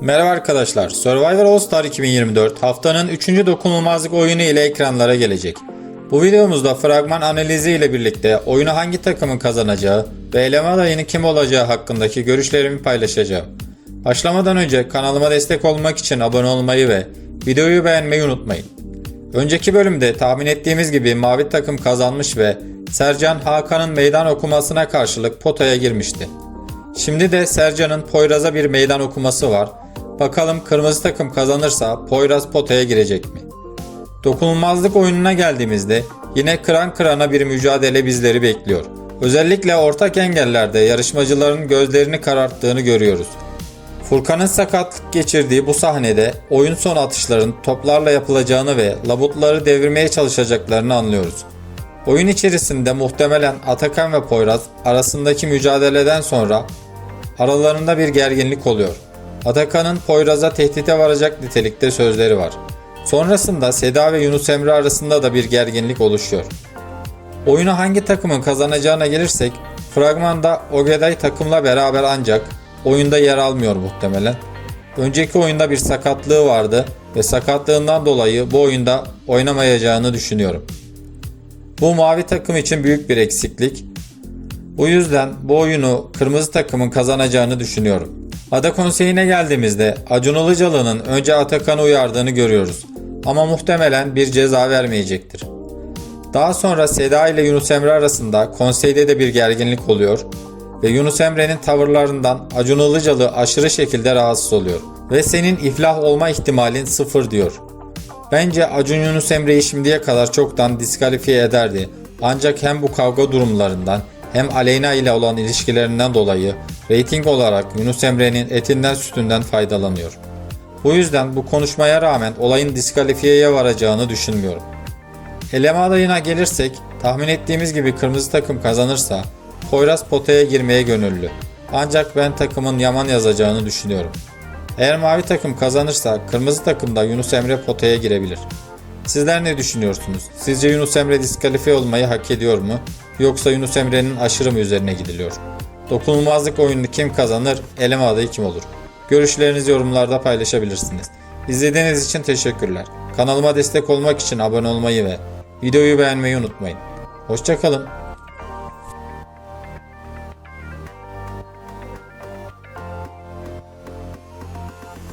Merhaba arkadaşlar. Survivor All Star 2024 haftanın 3. dokunulmazlık oyunu ile ekranlara gelecek. Bu videomuzda fragman analizi ile birlikte oyunu hangi takımın kazanacağı ve eleme adayının kim olacağı hakkındaki görüşlerimi paylaşacağım. Başlamadan önce kanalıma destek olmak için abone olmayı ve videoyu beğenmeyi unutmayın. Önceki bölümde tahmin ettiğimiz gibi mavi takım kazanmış ve Sercan Hakan'ın meydan okumasına karşılık potaya girmişti. Şimdi de Sercan'ın Poyraz'a bir meydan okuması var. Bakalım kırmızı takım kazanırsa Poyraz potaya girecek mi? Dokunulmazlık oyununa geldiğimizde yine kıran kırana bir mücadele bizleri bekliyor. Özellikle ortak engellerde yarışmacıların gözlerini kararttığını görüyoruz. Furkan'ın sakatlık geçirdiği bu sahnede oyun son atışların toplarla yapılacağını ve labutları devirmeye çalışacaklarını anlıyoruz. Oyun içerisinde muhtemelen Atakan ve Poyraz arasındaki mücadeleden sonra aralarında bir gerginlik oluyor. Atakan'ın Poyraz'a tehdite varacak nitelikte sözleri var. Sonrasında Seda ve Yunus Emre arasında da bir gerginlik oluşuyor. Oyunu hangi takımın kazanacağına gelirsek fragmanda Ogeday takımla beraber ancak oyunda yer almıyor muhtemelen. Önceki oyunda bir sakatlığı vardı ve sakatlığından dolayı bu oyunda oynamayacağını düşünüyorum. Bu mavi takım için büyük bir eksiklik. Bu yüzden bu oyunu kırmızı takımın kazanacağını düşünüyorum. Ada konseyine geldiğimizde Acun Ilıcalı'nın önce Atakan'ı uyardığını görüyoruz. Ama muhtemelen bir ceza vermeyecektir. Daha sonra Seda ile Yunus Emre arasında konseyde de bir gerginlik oluyor ve Yunus Emre'nin tavırlarından Acun Ilıcalı aşırı şekilde rahatsız oluyor ve senin iflah olma ihtimalin sıfır diyor. Bence Acun Yunus Emre'yi şimdiye kadar çoktan diskalifiye ederdi. Ancak hem bu kavga durumlarından hem Aleyna ile olan ilişkilerinden dolayı reyting olarak Yunus Emre'nin etinden sütünden faydalanıyor. Bu yüzden bu konuşmaya rağmen olayın diskalifiyeye varacağını düşünmüyorum. Eleme adayına gelirsek tahmin ettiğimiz gibi kırmızı takım kazanırsa Poyraz potaya girmeye gönüllü. Ancak ben takımın Yaman yazacağını düşünüyorum. Eğer mavi takım kazanırsa kırmızı takımda Yunus Emre potaya girebilir. Sizler ne düşünüyorsunuz? Sizce Yunus Emre diskalifiye olmayı hak ediyor mu? Yoksa Yunus Emre'nin aşırı mı üzerine gidiliyor? Dokunulmazlık oyununu kim kazanır? Eleme adayı kim olur? Görüşlerinizi yorumlarda paylaşabilirsiniz. İzlediğiniz için teşekkürler. Kanalıma destek olmak için abone olmayı ve videoyu beğenmeyi unutmayın. Hoşçakalın.